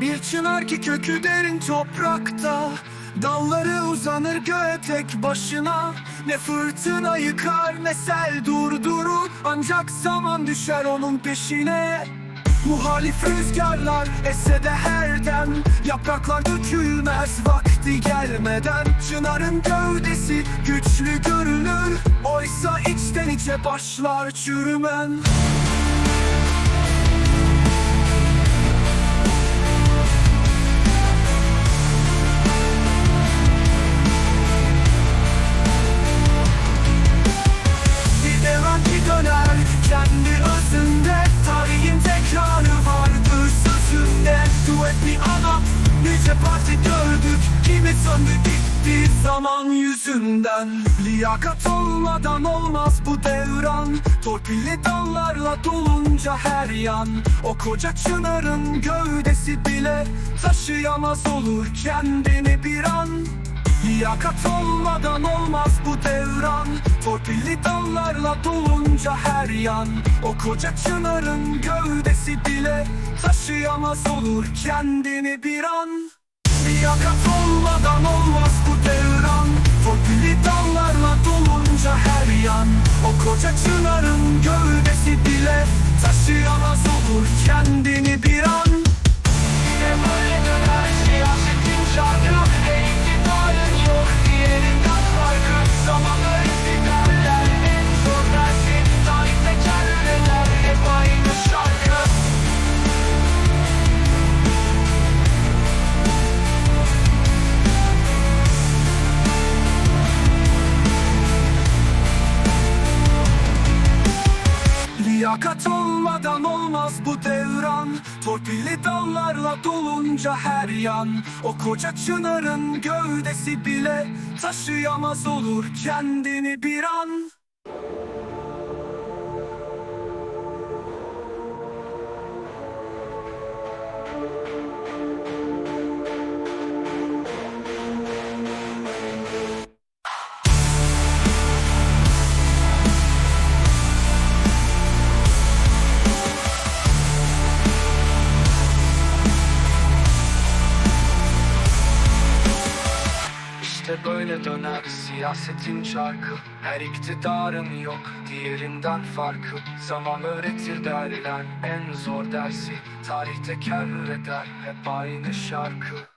Bir çınar ki kökü derin toprakta Dalları uzanır göğe tek başına. Ne fırtına yıkar ne sel durdurur Ancak zaman düşer onun peşine. Muhalif rüzgarlar esse de her dem Yapraklar dökülmez vakti gelmeden. Çınarın gövdesi güçlü görünür Oysa içten içe başlar çürümen söndü gitti zaman yüzünden. Liyakat olmadan olmaz bu devran. Torpilli dallarla dolunca her yan. O koca çınarın gövdesi bile Taşıyamaz olur kendini bir an. Liyakat olmadan olmaz bu devran. Torpilli dallarla dolunca her yan. O koca çınarın gövdesi bile Taşıyamaz olur kendini bir an. Liyakat koca çınarın gövdesi bile Taşıyamaz olur kendini bir Liyakat olmadan olmaz bu devran. Torpilli dallarla dolunca her yan. O koca çınarın gövdesi bile Taşıyamaz olur kendini bir an Böyle döner siyasetin çarkı Her iktidarın yok. Diğerinden farkı Zaman öğretir derler. En zor dersi Tarih tekerrür hep aynı şarkı